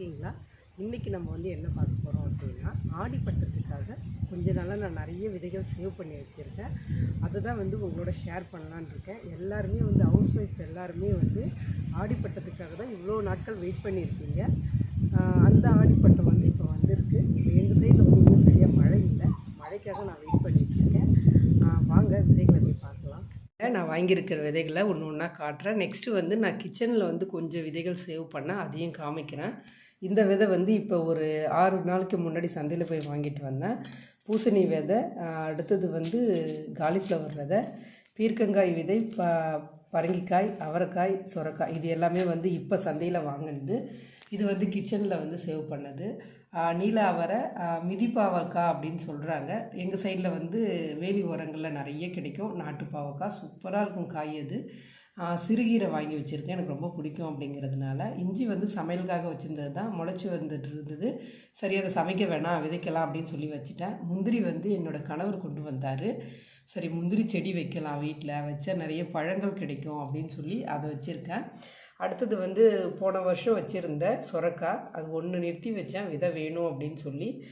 இருக்கீங்களா? இன்றைக்கி நம்ம வந்து என்ன பார்க்க போகிறோம் அப்படின்னா ஆடிப்பட்டத்துக்காக கொஞ்ச நாளாக நான் நிறைய விதைகள் சேவ் பண்ணி வச்சுருக்கேன். அதை தான் வந்து உங்களோட ஷேர் பண்ணலான்னு இருக்கேன். எல்லாருமே வந்து ஹவுஸ் ஒய்ஃப் எல்லாருமே வந்து ஆடிப்பட்டத்துக்காக தான் இவ்வளோ நாட்கள் வெயிட் பண்ணியிருக்கீங்க. அந்த ஆடிப்பட்டம் வந்து இப்போ வந்திருக்கு. இப்போ எங்கள் சைடில் வந்து இன்னும் சரியாக மழை இல்லை. மழைக்காக நான் வெயிட் பண்ணிகிட்ருக்கேன் வாங்க விதைகளை போய் பார்க்கலாம். நான் வாங்கியிருக்கிற விதைகளை ஒன்று ஒன்றா காட்டுறேன். நெக்ஸ்ட்டு வந்து நான் கிச்சனில் வந்து கொஞ்சம் விதைகள் சேவ் பண்ணேன் அதையும் காமிக்கிறேன். இந்த விதை வந்து இப்போ ஒரு ஆறு நாளைக்கு முன்னாடி சந்தையில் போய் வாங்கிட்டு வந்தேன். பூசணி விதை அடுத்தது வந்து காலிஃப்ளவர் விதை பீர்க்கங்காய் விதை ப பரங்கிக்காய் அவரைக்காய் சுரக்காய் இது எல்லாமே வந்து இப்போ சந்தையில் வாங்கினது. இது வந்து கிச்சனில் வந்து சேவ் பண்ணது. நீல அவரை மிதிப்பாவக்காய் அப்படின்னு சொல்கிறாங்க எங்கள் சைடில் வந்து வேலி ஓரங்களில் நிறைய கிடைக்கும். நாட்டு பாவக்காய் சூப்பராக இருக்கும் காய் அது. சிறுகீரை வாங்கி வச்சுருக்கேன். எனக்கு ரொம்ப பிடிக்கும் அப்படிங்கிறதுனால. இஞ்சி வந்து சமையலுக்காக வச்சுருந்தது தான். முளைச்சி வந்துட்டு இருந்தது. சரி அதை சமைக்க வேணாம் விதைக்கலாம் அப்படின்னு சொல்லி வச்சுட்டேன். முந்திரி வந்து என்னோடய கணவர் கொண்டு வந்தார். சரி முந்திரி செடி வைக்கலாம் வீட்டில் வச்சா நிறைய பழங்கள் கிடைக்கும் அப்படின்னு சொல்லி அதை வச்சுருக்கேன். அடுத்தது வந்து போன வருஷம் வச்சுருந்த சுரக்காய். அது ஒன்று நிறுத்தி வச்சேன். விதை வேணும் அப்படின்னு சொல்லி.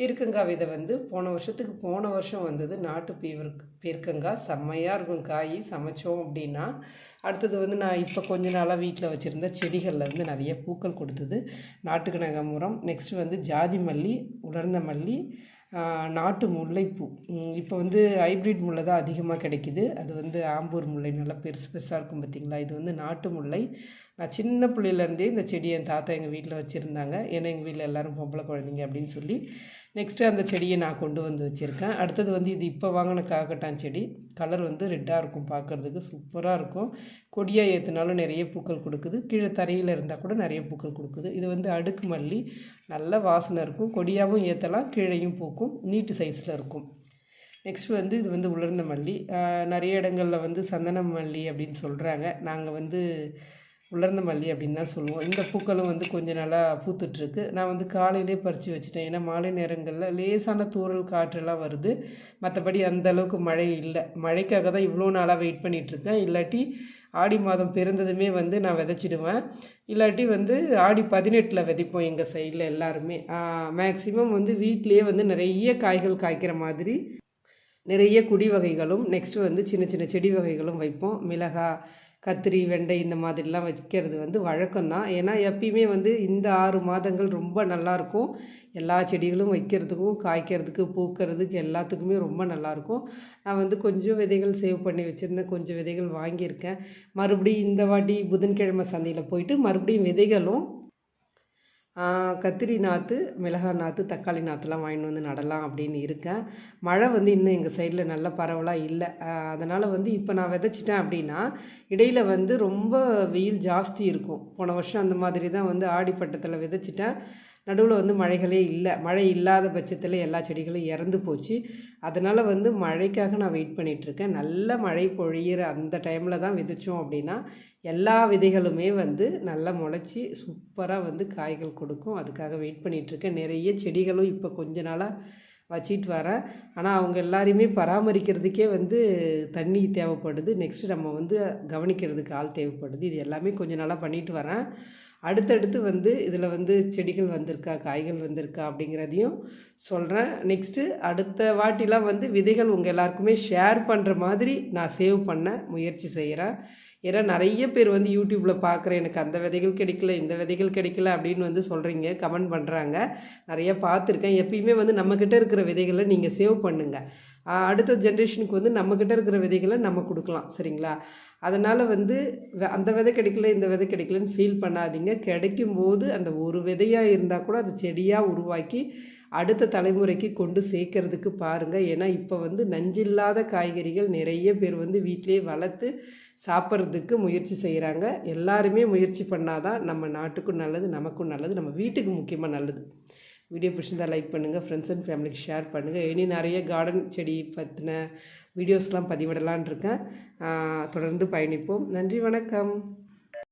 பீர்க்கங்காய் விதை வந்து போன வருஷத்துக்கு போன வருஷம் வந்தது. நாட்டு பீவர் பீர்க்கங்காய் செம்மையாக இருக்கும் காய். சமைச்சோம் அப்படின்னா அடுத்தது வந்து நான் இப்போ கொஞ்ச நாளாக வீட்டில் வச்சுருந்த செடிகளில் வந்து நிறைய பூக்கள் கொடுத்தது. நாட்டுக்கு நகமுறம் நெக்ஸ்ட் வந்து ஜாதி மல்லி உலர்ந்த மல்லி நாட்டு முல்லைப்பூ. இப்போ வந்து ஹைப்ரிட் முல்லை தான் அதிகமாக கிடைக்குது. அது வந்து ஆம்பூர் முல்லை நல்லா பெருசு பெருசாக இருக்கும் பார்த்தீங்களா இது வந்து நாட்டு முல்லை. நான் சின்ன பிள்ளையிலேருந்தே இந்த செடியை என் தாத்தா எங்கள் வீட்டில் வச்சுருந்தாங்க. ஏன்னா எங்கள் வீட்டில் எல்லோரும் பொம்பளை குழந்தைங்க அப்படின்னு சொல்லி நெக்ஸ்ட்டு அந்த செடியை நான் கொண்டு வந்து வச்சுருக்கேன். அடுத்தது வந்து இது இப்போ வாங்கின காக்கட்டான் செடி. கலர் வந்து ரெட்டாக இருக்கும் பார்க்குறதுக்கு சூப்பராக இருக்கும். கொடியாக ஏற்றுனாலும் நிறைய பூக்கள் கொடுக்குது. கீழே தரையில் இருந்தால் கூட நிறைய பூக்கள் கொடுக்குது. இது வந்து அடுக்கு மல்லி. நல்ல வாசனை இருக்கும். கொடியாகவும் ஏற்றலாம் கீழேயும் பூக்கும். நீட்டு சைஸில் இருக்கும். நெக்ஸ்ட் வந்து இது வந்து உலர்ந்த மல்லி. நிறைய இடங்களில் வந்து சந்தன மல்லி அப்படின்னு சொல்கிறாங்க நாங்கள் வந்து உலர்ந்த மல்லி அப்படின்னு தான் சொல்லுவோம். இந்த பூக்களும் வந்து கொஞ்ச நாளாக பூத்துட்ருக்கு நான் வந்து காலையிலே பறித்து வச்சுட்டேன். ஏன்னா மாலை நேரங்களில் லேசான தூறல் காற்றெல்லாம் வருது. மற்றபடி அந்த அளவுக்கு மழை இல்லை. மழைக்காக தான் இவ்வளோ நாளாக வெயிட் பண்ணிகிட்ருக்கேன் இல்லாட்டி ஆடி மாதம் பிறந்ததுமே வந்து நான் விதைச்சிடுவேன். இல்லாட்டி வந்து ஆடி பதினெட்டில் விதைப்போம் எங்கள் சைடில் எல்லாருமே. மேக்ஸிமம் வந்து வீட்டிலே வந்து நிறைய காய்கள் காய்க்கிற மாதிரி நிறைய குடி வகைகளும் நெக்ஸ்ட்டு வந்து சின்ன சின்ன செடி வகைகளும் வைப்போம். மிளகாய் கத்திரி வெண்டை இந்த மாதிரிலாம் வைக்கிறது வந்து வழக்கம்தான். ஏன்னா எப்பயுமே வந்து இந்த ஆறு மாதங்கள் ரொம்ப நல்லாயிருக்கும். எல்லா செடிகளும் வைக்கிறதுக்கும் காய்க்கிறதுக்கு பூக்கிறதுக்கு எல்லாத்துக்குமே ரொம்ப நல்லாயிருக்கும். நான் வந்து கொஞ்சம் விதைகள் சேவ் பண்ணி வச்சுருந்தேன். கொஞ்சம் விதைகள் வாங்கியிருக்கேன். மறுபடியும் இந்த வாட்டி புதன்கிழமை சந்தையில் போயிட்டு மறுபடியும் விதைகளும் கத்திரி நாற்று மிளகாய் நாற்று தக்காளி நாற்றுலாம் வாங்கிட்டு வந்து நடலாம் அப்படின்னு இருக்கேன். மழை வந்து இன்னும் எங்கள் சைடில் நல்ல பரவலாக இல்லை. அதனால் வந்து இப்போ நான் விதைச்சிட்டேன் அப்படின்னா இடையில் வந்து ரொம்ப வெயில் ஜாஸ்தி இருக்கும். போன வருஷம் அந்த மாதிரி தான் வந்து ஆடிப்பட்டத்தில் விதைச்சிட்டேன். நடுவில் வந்து மழைகளே இல்லை. மழை இல்லாத பட்சத்தில் எல்லா செடிகளும் இறந்து போச்சு. அதனால் வந்து மழைக்காக நான் வெயிட் பண்ணிகிட்ருக்கேன் நல்ல மழை பொழியிற அந்த டைமில் தான் விதைச்சோம் அப்படின்னா எல்லா விதைகளுமே வந்து நல்லா முளைச்சி சூப்பராக வந்து காய்கள் கொடுக்கும். அதுக்காக வெயிட் பண்ணிகிட்ருக்கேன் நிறைய செடிகளும் இப்போ கொஞ்ச நாளாக வச்சிட்டு வரேன். ஆனால் அவங்க எல்லாரையுமே பராமரிக்கிறதுக்கே வந்து தண்ணி தேவைப்படுது. நெக்ஸ்ட்டு நம்ம வந்து கவனிக்கிறதுக்கு ஆள் தேவைப்படுது. இது எல்லாமே கொஞ்ச நாளாக பண்ணிட்டு வரேன். அடுத்தடுத்து வந்து இதில் வந்து செடிகள் வந்திருக்கா காய்கள் வந்திருக்கா அப்படிங்கிறதையும் சொல்கிறேன் நெக்ஸ்ட்டு அடுத்த வாட்டிலாம் வந்து விதைகள் உங்கள் எல்லாருக்குமே ஷேர் பண்ணுற மாதிரி நான் சேவ் பண்ண முயற்சி செய்கிறேன் ஏன்னா நிறைய பேர் வந்து யூடியூப்பில் பார்க்குறேன் எனக்கு அந்த விதைகள் கிடைக்கல இந்த விதைகள் கிடைக்கல அப்படின்னு வந்து சொல்கிறீங்க கமெண்ட் பண்ணுறாங்க நிறைய பார்த்துருக்கேன். எப்பயுமே வந்து நம்மக்கிட்ட இருக்கிற விதைகளை நீங்கள் சேவ் பண்ணுங்கள் அடுத்த ஜென்ரேஷனுக்கு வந்து நம்மக்கிட்ட இருக்கிற விதைகளை நம்ம கொடுக்கலாம் சரிங்களா? அதனால் வந்து வ- அந்த விதை கிடைக்கல இந்த விதை கிடைக்கலன்னு ஃபீல் பண்ணாதீங்க. கிடைக்கும் போது அந்த ஒரு விதையாக இருந்தால் கூட அது செடியாக உருவாக்கி அடுத்த தலைமுறைக்கு கொண்டு சேர்க்கறதுக்கு பாருங்கள் ஏன்னா இப்போ வந்து நஞ்சில்லாத காய்கறிகள் நிறைய பேர் வந்து வீட்டிலேயே வளர்த்து சாப்பிட்றதுக்கு முயற்சி செய்கிறாங்க எல்லாருமே முயற்சி பண்ணாதான் நம்ம நாட்டுக்கும் நல்லது நமக்கும் நல்லது நம்ம வீட்டுக்கு முக்கியமாக நல்லது. வீடியோ பிடிச்சிருந்தால் லைக் பண்ணுங்கள் ஃப்ரெண்ட்ஸ் அண்ட் ஃபேமிலிக்கு ஷேர் பண்ணுங்கள் இனி நிறைய கார்டன் செடி பற்றின வீடியோஸ்லாம் பதிவிடலான் இருக்கேன். தொடர்ந்து பயணிப்போம். நன்றி வணக்கம்.